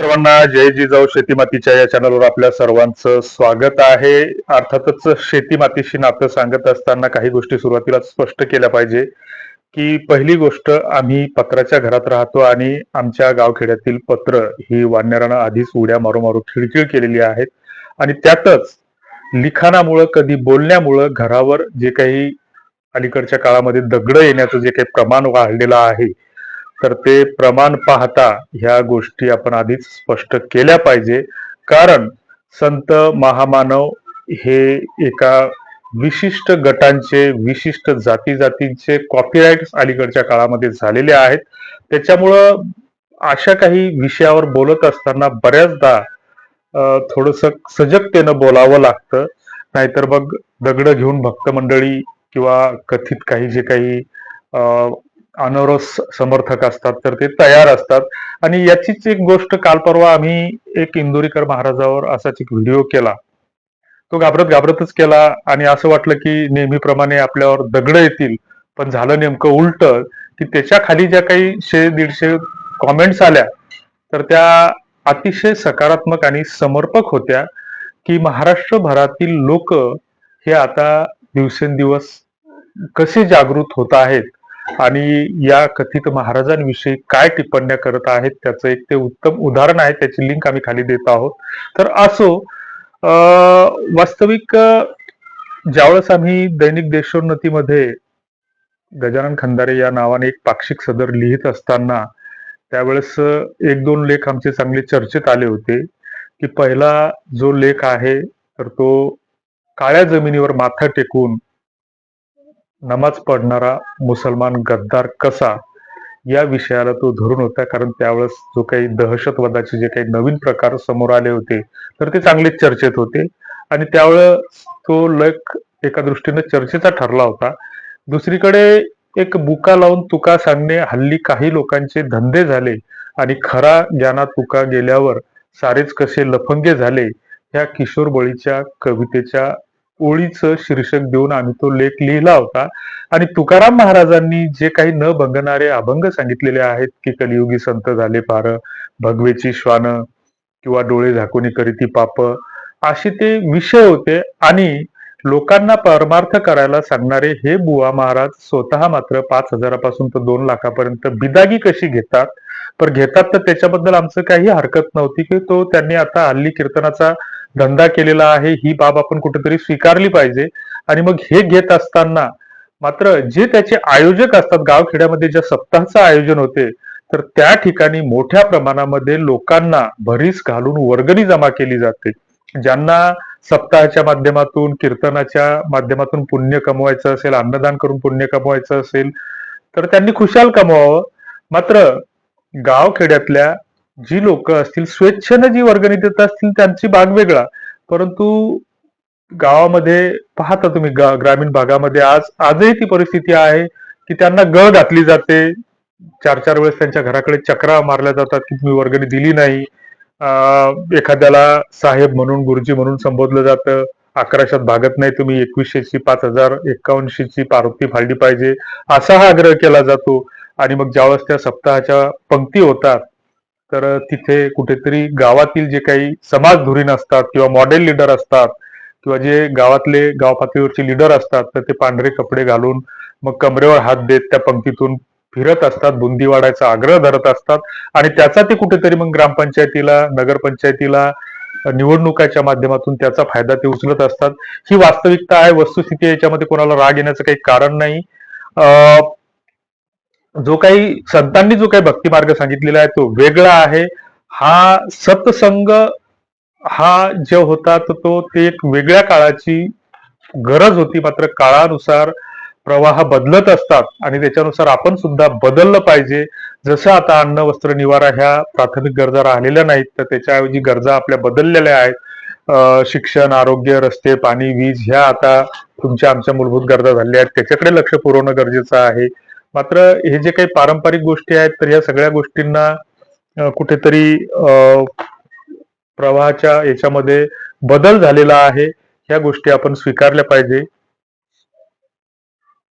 सर्वांना जय जिजाऊ शेती मातीच्या या चॅनलवर आपल्या सर्वांचं स्वागत आहे. अर्थातच शेती मातीशी नातं सांगत असताना काही गोष्टी सुरुवातीला स्पष्ट केल्या पाहिजे. की पहिली गोष्ट आम्ही पत्राच्या घरात राहतो आणि आमच्या गावखेड्यातील पत्र ही वानरानं आधीच उड्या मारू मारू खिळखिळ केलेली आहेत. आणि त्यातच लिखाणामुळं कधी बोलण्यामुळं घरावर जे काही अलीकडच्या काळामध्ये दगड येण्याचं जे काही प्रमाण वाढलेलं आहे तर ते प्रमाण पाहता ह्या गोष्टी आपण आधीच स्पष्ट केल्या पाहिजे. कारण संत महामानव हे एका विशिष्ट गटांचे विशिष्ट जाती जातींचे कॉपीराईट अलीकडच्या काळामध्ये झालेले आहेत. त्याच्यामुळं अशा काही विषयावर बोलत असताना बऱ्याचदा थोडस सजगतेनं बोलावं लागतं. नाहीतर मग दगड घेऊन भक्त मंडळी किंवा कथित काही जे काही अनोरस समर्थक असतात तर ते तयार असतात. आणि याचीच एक गोष्ट काल परवा आम्ही एक इंदोरीकर महाराजावर असाच एक व्हिडिओ केला. तो घाबरत घाबरतच केला आणि असं वाटलं की नेहमीप्रमाणे आपल्यावर दगड येतील. पण झालं नेमकं उलट की त्याच्याखाली ज्या काही शे दीडशे कॉमेंट्स आल्या तर त्या अतिशय सकारात्मक आणि समर्पक होत्या की महाराष्ट्रभरातील लोक हे आता दिवसेंदिवस कसे जागृत होत आहेत? आणि या कथित महाराजांविषयी काय टिप्पण्या करत आहेत त्याचं एक ते उत्तम उदाहरण आहे त्याची लिंक आम्ही खाली देत आहोत. तर असो अं, वास्तविक ज्यावेळेस आम्ही दैनिक देशोन्नतीमध्ये गजानन खंदारे या नावाने एक पाक्षिक सदर लिहित असताना त्यावेळेस एक दोन लेख आमचे चांगले चर्चेत आले होते की पहिला जो लेख आहे तर तो काळ्या जमिनीवर माथा टेकून नमाज पडणारा मुसलमान गद्दार कसा? या विषयाला तो धरून होता कारण त्यावेळेस जो काही दहशतवादाचे जे काही नवीन प्रकार समोर आले होते तर ते चांगलेच चर्चेत होते. आणि त्यावेळेस तो लेख एका दृष्टीने चर्चेचा ठरला होता. दुसरीकडे एक बुका लावून तुका सांगणे हल्ली काही लोकांचे धंदे झाले आणि खरा ज्ञानात तुका गेल्यावर सारेच कसे लफंगे झाले ह्या किशोर बळीच्या कवितेच्या ओळीचं शीर्षक देऊन आम्ही तो लेख लिहिला होता. आणि तुकाराम महाराजांनी जे काही न भंगणारे अभंग सांगितलेले आहेत की कलियुगी संत झाले पार भगवेची श्वान किंवा डोळे झाकुनी करीती पाप असे ते विषय होते. आणि लोकांना परमार्थ करायला सांगणारे हे बुवा महाराज स्वतः मात्र पाच हजारापासून तर दोन लाखापर्यंत बिदागी कशी घेतात? पण घेतात तर त्याच्याबद्दल आमचं काही हरकत नव्हती की तो त्यांनी आता हल्ली कीर्तनाचा धंदा केलेला आहे ही बाब आपण कुठेतरी स्वीकारली पाहिजे. आणि मग हे घेत असताना मात्र जे त्याचे आयोजक असतात गावखेड्यामध्ये ज्या सप्ताहाचं आयोजन होते तर त्या ठिकाणी मोठ्या प्रमाणामध्ये लोकांना भरीस घालून वर्गणी जमा केली जाते. ज्यांना सप्ताहाच्या माध्यमातून कीर्तनाच्या माध्यमातून पुण्य कमवायचं असेल अन्नदान करून पुण्य कमवायचं असेल तर त्यांनी खुशाल कमवावं. मात्र गावखेड्यातल्या जी लोक असतील स्वेच्छेनं जी वर्गणी देत असतील त्यांची बाग वेगळा. परंतु गावामध्ये पाहता तुम्ही ग्रामीण भागामध्ये आज आजही ती परिस्थिती आहे की त्यांना गळ घातली जाते. चार चार वेळेस त्यांच्या घराकडे चक्रा मारल्या जातात की तुम्ही वर्गणी दिली नाही. एखाद्याला साहेब म्हणून गुरुजी म्हणून संबोधलं जातं. अकराशात भागत नाही तुम्ही एकवीसशेची पाच हजार एकावन्नशेची पावती फाळली पाहिजे. असा हा आग्रह केला जातो. आणि मग ज्यावेळेस त्या सप्ताहाच्या पंक्ती होतात तर तिथे कुठेतरी गावातील जे काही समाज धुरीण असतात किंवा मॉडेल लीडर असतात किंवा जे गावातले गाव पातळीवरचे लीडर असतात तर ते पांढरे कपडे घालून मग कमरेवर हात देत त्या पंक्तीतून फिरत असतात बुंदी वाढायचा आग्रह धरत असतात. आणि त्याचा ते कुठेतरी मग ग्रामपंचायतीला नगरपंचायतीला निवडणुकाच्या माध्यमातून त्याचा फायदा ते उचलत असतात. ही वास्तविकता आहे वस्तुस्थिती याच्यामध्ये कोणाला राग येण्याचं काही कारण नाही. अं, जो काही संतांनी जो काही भक्ती मार्ग सांगितलेला आहे तो वेगळा आहे. हा सत्संग हा जे होता तर तो ते एक वेगळ्या काळाची गरज होती. मात्र काळानुसार प्रवाह बदलत असतात आणि त्याच्यानुसार आपण सुद्धा बदललं पाहिजे. जसं आता अन्न वस्त्र निवारा ह्या प्राथमिक गरजा राहिलेल्या नाहीत तर त्याच्याऐवजी गरजा आपल्या बदललेल्या आहेत. शिक्षण आरोग्य रस्ते पाणी वीज ह्या आता तुमच्या आमच्या मूलभूत गरजा झालेल्या आहेत. त्याच्याकडे लक्ष पुरवणं गरजेचं आहे. मात्र हे जे काही पारंपरिक गोष्टी आहेत तर या सगळ्या गोष्टींना कुठेतरी प्रवाहाच्या याच्यामध्ये बदल झालेला आहे. ह्या गोष्टी आपण स्वीकारल्या पाहिजे.